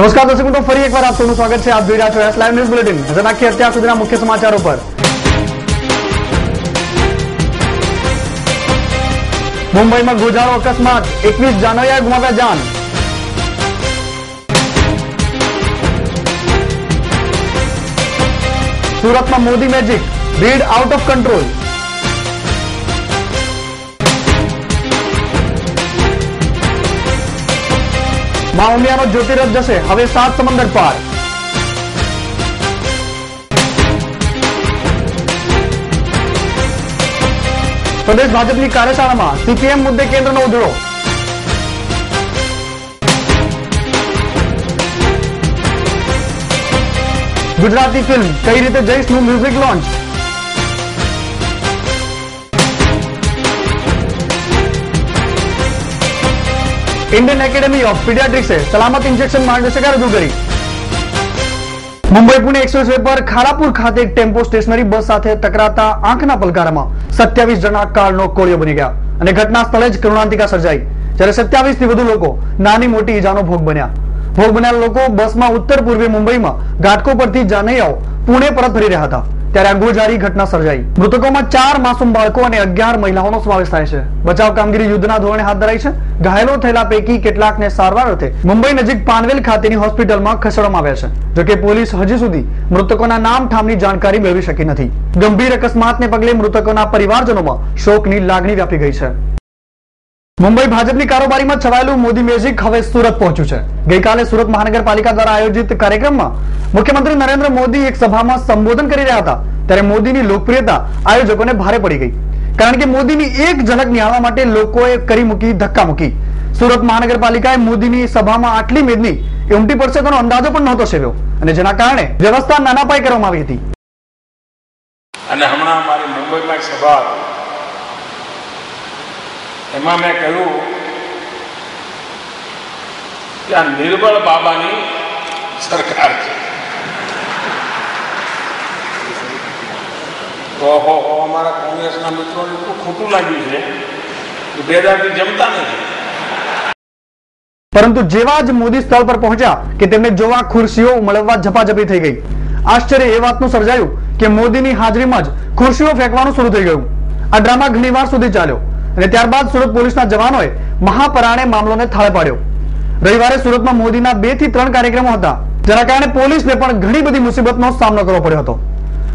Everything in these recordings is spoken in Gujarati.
નમસ્કાર દર્શક મિત્રો ફરી એકવાર આપ સૌનું સ્વાગત છે આપ જોઈ રહ્યા છો એસ લાઈવ ન્યૂઝ બુલેટિન નજર નાખીએ અત્યાર સુધીના મુખ્ય સમાચારો પર મુંબઈમાં ગોજારો અકસ્માત એકવીસ જાનવરિયાએ ગુમાવ્યા જાન સુરતમાં મોદી મેજિક ભીડ આઉટ ઓફ કંટ્રોલ મા ઉમિયાનો જ્યોતિરથ જશે. હવે સાત સમંદર પાર. પ્રદેશ ભાજપની કાર્યશાળામાં સીપીએમ મુદ્દે કેન્દ્રનો ઉધડો. ગુજરાતી ફિલ્મ કઈ રીતે જઈશનું music launch? Indian academy of પીડિયાટ્રિક્સે સલામત ઇન્જેક્શન માર્ગદર્શિકા રજૂ કરી. મુંબઈ પુણે એક્સપ્રેસ વે પર ખારાપુર ખાતે ટેમ્પો સ્ટેશનરી બસ સાથે ટકરાતા આંખના પલકારામાં સત્યાવીસ જણા કારનો કોળિયો બની ગયા અને ઘટના સ્થળે જ કરુણાંતિકા સર્જાઈ. જ્યારે સત્યાવીસથી વધુ લોકો નાની મોટી ઈજાનો ભોગ બન્યા. ભોગ બન્યા લોકો બસમાં ઉત્તર પૂર્વી મુંબઈમાં ઘાટકો પરથી જાનૈયાઓ પુણે પરત ફરી રહ્યા હતા. ત્યારે આ ઘટના સર્જાઈ. મૃતકોમાં ચાર માસૂમ બાળકો અને અગિયાર મહિલાઓનો સમાવેશ થાય છે. બચાવ કામગીરી યુદ્ધના ધોરણે હાથ ધરાઈ છે. ઘાયલો થયેલા પૈકી કેટલાકને સારવાર અર્થે મુંબઈ નજીક પાનવેલ ખાતેની હોસ્પિટલમાં ખસેડવામાં આવ્યા છે. જોકે પોલીસ હજી સુધી મૃતકોના નામ ઠામની જાણકારી મેળવી શકી નથી. ગંભીર અકસ્માતને પગલે મૃતકોના પરિવારજનોમાં શોકની લાગણી વ્યાપી ગઈ છે. મુંબઈ ભાજપની કારોબારીમાં છવાયેલું મોદી મેજિક હવે સુરત પહોંચ્યું છે. ગઈકાલે સુરત મહાનગરપાલિકા દ્વારા આયોજિત કાર્યક્રમમાં મુખ્યમંત્રી નરેન્દ્ર મોદી એક સભામાં સંબોધન કરી રહ્યા હતા. ત્યારે મોદીની લોકપ્રિયતા આયોજકોને ભારે પડી ગઈ. કારણ કે મોદીની એક ઝલક નિહાળવા માટે લોકોએ કરી મૂકી ધક્કા મૂકી. સુરત મહાનગરપાલિકાએ મોદીની સભામાં આટલી મેદની એ ઉમટી પડશે તેનો અંદાજો પણ નહોતો સેવ્યો. અને જેના કારણે વ્યવસ્થા નાના પાયે કરવામાં આવી હતી. અને હમણાં અમારી મુંબઈમાં સભા એમાં મેં કહ્યું કે આ નિર્બળ બાબાની સરકાર છે. તો હો અમારા કોંગ્રેસના મિત્રોને એટલું ખોટું લાગ્યું છે કે બે હજારથી જમતા નથી. પરંતુ જેવા જ મોદી સ્થળ પર પહોંચ્યા કે તેમને જોવા ખુરશીઓ મળવા ઝપાઝપી થઈ ગઈ. આશ્ચર્ય એ વાતનું સર્જાયું કે મોદીની હાજરીમાં જ ખુરશીઓ ફેંકવાનું શરૂ થઈ ગયું. આ ડ્રામા ઘણી વાર સુધી ચાલ્યો. અને ત્યારબાદ સુરત પોલીસના જવાનોએ મહાપરાણે મામલોને થાળે પાડ્યો. રવિવારે સુરતમાં મોદીના બેથી ત્રણ કાર્યક્રમો હતા. જેના કારણે પોલીસને પણ ઘણી બધી મુસીબતનો સામનો કરવો પડ્યો હતો.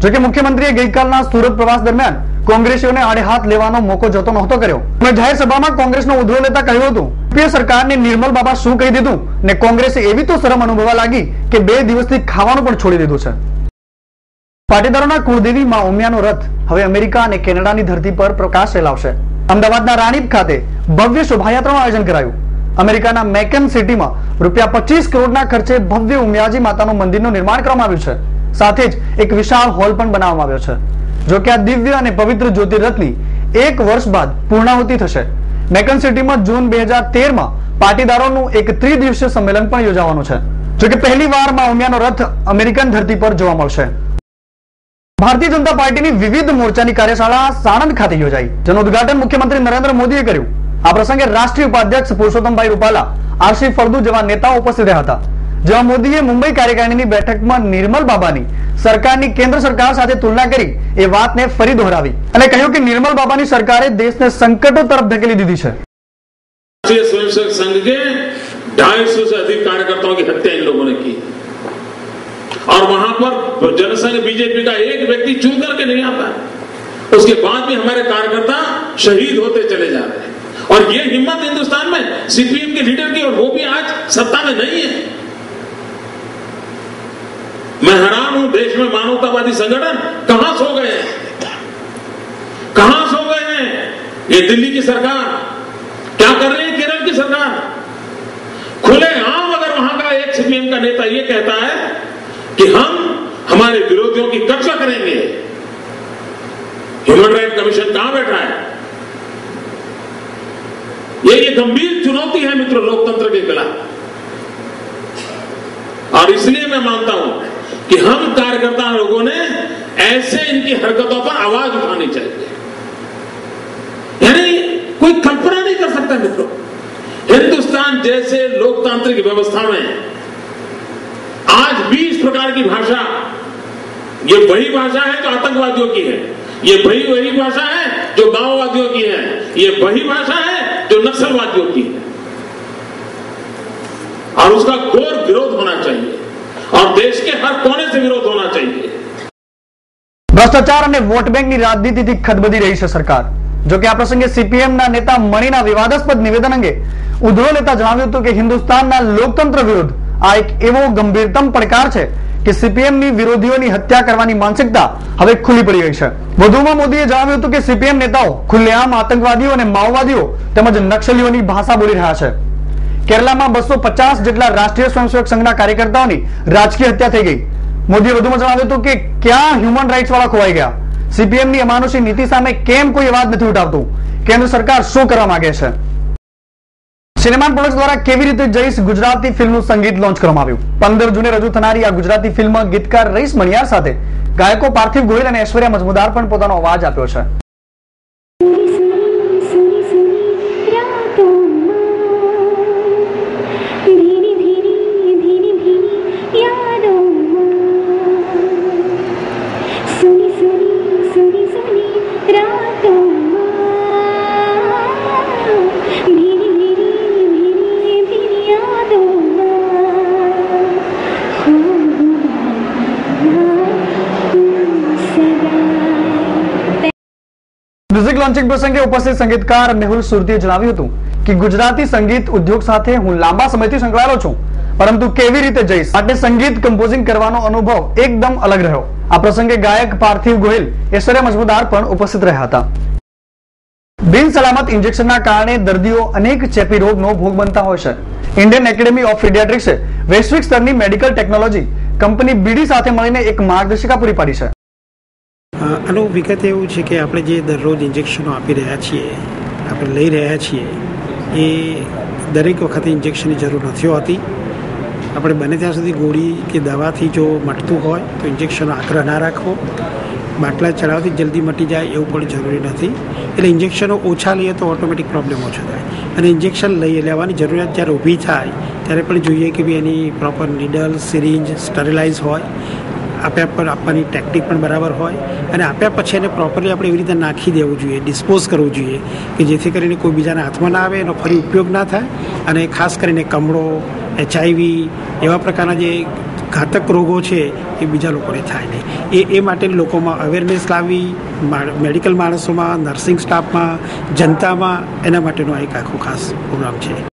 જોકે મુખ્યમંત્રીએ ગઈકાલના સુરત પ્રવાસ દરમિયાન કોંગ્રેસીઓને આડે હાથ લેવાનો મોકો જતો નહોતો કર્યો. અને જાહેર સભામાં કોંગ્રેસનો ઉધડો લેતા કહ્યું હતું યુપીએ સરકારને નિર્મલ બાબા શું કહી દીધું ને કોંગ્રેસે એવી તો શરમ અનુભવવા લાગી કે બે દિવસથી ખાવાનું પણ છોડી દીધું છે. પાટીદારોના કુળદેવી માં ઉમિયાનો રથ હવે અમેરિકા અને કેનેડાની ધરતી પર પ્રકાશ ફેલાવશે. અમદાવાદના રાણીપ ખાતે ભવ્ય શોભાયાત્રાનું આયોજન કરાયું. અમેરિકાના મેકન સિટીમાં રૂપિયા પચીસ કરોડના ખર્ચે ભવ્ય ઉમિયાજી માતાનું મંદિરનું નિર્માણ કરવામાં આવ્યું છે. સાથે જ એક વિશાળ હોલ પણ બનાવવામાં આવ્યો છે. જો કે આ દિવ્ય અને પવિત્ર જ્યોતિરથની એક વર્ષ બાદ પૂર્ણાહુતિ થશે. મેકન સિટીમાં જૂન બે હજાર તેરમાં પાટીદારોનું એક ત્રિદિવસીય સંમેલન પણ યોજાવાનું છે. જો કે પહેલી વાર ઉમિયાનો રથ અમેરિકન ધરતી પર જોવા મળશે. ભારતીય જનતા પાર્ટીની વિવિધ મોરચાની કાર્યશાળા સાણંદ ખાતે યોજાઈ જેનું ઉદઘાટન મુખ્યમંત્રી નરેન્દ્ર મોદીએ કર્યું આ પ્રસંગે રાષ્ટ્રીય ઉપાધ્યક્ષ પુરુષોત્તમભાઈ રૂપાલા આરસી ફળદુ જેવા નેતાઓ ઉપસ્થિત રહ્યા હતા જેમાં મોદીએ મુંબઈ કાર્યકારિણીની બેઠકમાં નિર્મલ બાબાની સરકારની કેન્દ્ર સરકાર સાથે તુલના કરી એ વાતને ફરી દોહરાવી અને કહ્યું કે નિર્મલ બાબાની સરકારે દેશને સંકટો તરફ ધકેલી દીધી છે राष्ट्रीय स्वयंसेवक संघ के ढाई सौ से अधिक कार्यकर्ताओं की हत्या इन लोगों ने की और वहाँ पर जनसंघ बीजेपी का एक व्यक्ति चुन करके नहीं आता, उसके बाद भी हमारे कार्यकर्ता शहीद होते चले जा रहे हैं। और ये हिम्मत हिंदुस्तान में सीपीएम के लीडर की और वो भी आज सत्ता में नहीं है। मैं हैरान हूँ, देश में मानवतावादी संगठन कहाँ सो गए हैं? कहाँ सो गए हैं? ये दिल्ली की सरकार। क्या कर रही है केरल की सरकार? खुले आम अगर वहाँ का एक सीपीएम का नेता ये कहता है कि हम हमारे विरोधियों की कक्षा करेंगे। ह्यूमन राइट कमीशन कहाँ बैठा है? ये ये गंभीर चुनौती है मित्रों, लोकतंत्र के खिलाफ और इसलिए मैं मानता हूँ कि हम कार्यकर्ता लोगों ने ऐसे इनकी हरकतों पर आवाज़ उठानी चाहिए। यानी कोई कल्पना नहीं कर सकता मित्रों। हिंदुस्तान जैसे लोकतांत्रिक व्यवस्था में आज भी प्रकार की भाषा ये वही भाषा है जो आतंकवादियों की है ये वही वही भाषा है जो माओवादियों की है ये वही भाषा है जो नक्सलवादियों की है और उसका घोर विरोध होना चाहिए और देश के हर कोने से विरोध होना चाहिए ભ્રષ્ટાચાર અને વોટ બેંકની રાજનીતિથી ખદબદી રહી છે સરકાર જો કે આ પ્રસંગે સીપીએમના નેતા મણીના વિવાદાસ્પદ નિવેદન અંગે ઉધડો લેતા જણાવ્યું હતું કે હિન્દુસ્તાનના લોકતંત્ર વિરુદ્ધ આ એક એવો ગંભીરતમ પડકાર છે કે સીપીએમની વિરોધીઓની હત્યા કરવાની માનસિકતા હવે ખુલ્લી પડી ગઈ છે. વધુમાં મોદીએ જણાવ્યું હતું કે સીપીએમ નેતાઓ ખુલ્લેઆમ આતંકવાદીઓ અને માઓવાદીઓ તેમજ નક્સલીઓની ભાષા બોલી રહ્યા છે. કેરલામાં બસો પચાસ જેટલા રાષ્ટ્રીય સ્વયંસેવક સંઘના કાર્યકર્તાઓની રાજકીય હત્યા થઈ ગઈ. મોદીએ વધુમાં જણાવ્યું હતું કે ક્યાં હ્યુમન રાઇટ્સ વાળા ખોવાઈ ગયા? સીપીએમની અમાનુષી નીતિ સામે કેમ કોઈ અવાજ નથી ઉઠાવતું? કેન્દ્ર સરકાર શું કરવા માંગે છે? સિનેમાન પ્રોડક્ટ દ્વારા કેવી રીતે જઈશ ગુજરાતી ફિલ્મનું સંગીત લોન્ચ કરવામાં આવ્યું? પંદર જૂને રજૂ થનારી આ ગુજરાતી ફિલ્મ ગીતકાર રઈસ મણિયાર સાથે ગાયકો પાર્થિવ ગોહિલ અને ઐશ્વર્યા મજમુદાર પણ પોતાનો અવાજ આપ્યો છે. મ્યુઝિક લોન્ચિંગ પ્રસંગે ઉપસ્થિત સંગીતકાર મેહુલ સુરતીએ જણાવ્યું હતું કે ગુજરાતી સંગીત ઉદ્યોગ સાથે હું લાંબા સમયથી સંકળાયેલો છું, પરંતુ કેવી રીતે જઈશ? માટે સંગીત કમ્પોઝિંગ કરવાનો અનુભવ એકદમ અલગ રહ્યો. આ પ્રસંગે ગાયક પાર્થિવ ગોહિલ, ઐશ્વર્યા મજમુદાર પણ ઉપસ્થિત રહ્યા હતા. બિન સલામત ઇન્જેક્શનના કારણે દર્દીઓ અનેક ચેપી રોગનો ભોગ બનતા હોય છે. ઇન્ડિયન એકેડેમી ઓફ પીડિયાટ્રિક્સે વૈશ્વિક સ્તરની મેડિકલ ટેકનોલોજી કંપની બીડી સાથે મળીને એક માર્ગદર્શિકા પૂરી પાડી છે. આનું વિગત એવું છે કે આપણે જે દરરોજ ઇન્જેક્શનો આપી રહ્યા છીએ, આપણે લઈ રહ્યા છીએ, એ દરેક વખતે ઇન્જેક્શનની જરૂર નથી હોતી. આપણે બને ત્યાં સુધી ગોળી કે દવાથી જો મટતું હોય, તો ઇન્જેક્શનનો આગ્રહ ના રાખવો. બાટલા ચડાવથી જલ્દી મટી જાય એવું પણ જરૂરી નથી. એટલે ઇન્જેક્શનો ઓછા લઈએ તો ઓટોમેટિક પ્રોબ્લેમ ઓછો થાય. અને ઇન્જેક્શન લઈ લેવાની જરૂરિયાત જ્યારે ઊભી થાય, ત્યારે પણ જોઈએ કે ભાઈ એની પ્રોપર નીડલ સિરિંજ સ્ટરીલાઇઝ હોય. આપ્યા પર આપવાની ટેકનિક પણ બરાબર હોય અને આપ્યા પછી એને પ્રોપરલી આપણે એવી રીતે નાખી દેવું જોઈએ ડિસ્પોઝ કરવું જોઈએ કે જેથી કરીને કોઈ બીજાના હાથમાં ના આવે, એનો ફરી ઉપયોગ ના થાય અને ખાસ કરીને કમળો, એચઆઈવી એવા પ્રકારના જે ઘાતક રોગો છે એ બીજા લોકોને થાય નહીં. એ એ માટે લોકોમાં અવેરનેસ લાવવી મેડિકલ માણસોમાં નર્સિંગ સ્ટાફમાં જનતામાં એના માટેનો એક આખો ખાસ પ્રોગ્રામ છે.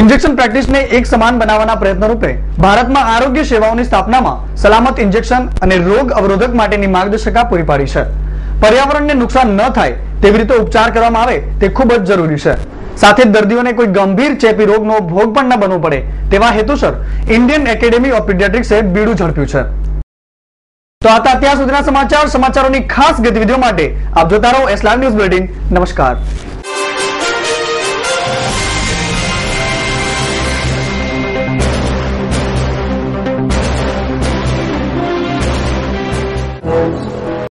ઇન્જેક્શન પ્રેક્ટિસને એક સમાન બનાવવાના પ્રયત્ન રૂપે ભારતમાં આરોગ્ય સેવાઓની સ્થાપનામાં સલામત ઇન્જેક્શન અને રોગ અવરોધક માટેની માર્ગદર્શિકા પૂરી પાડી છે. પર્યાવરણને નુકસાન ન થાય તેવી રીતે ઉપચાર કરવામાં આવે તે ખૂબ જ જરૂરી છે. સાથે જ દર્દીઓને કોઈ ગંભીર ચેપી રોગનો ભોગ પણ ન બનવો પડે તેવા હેતુસર ઇન્ડિયન એકેડેમી ઓફ પીડિયાટ્રિક્સે બીડું ઝડપ્યું છે. તો આ અત્યાર સુધીના સમાચાર. સમાચારોની ખાસ ગતિવિધિઓ માટે આપ જોતા રહો એસ લાઈવ ન્યૂઝ બુલેટિન નમસ્કાર.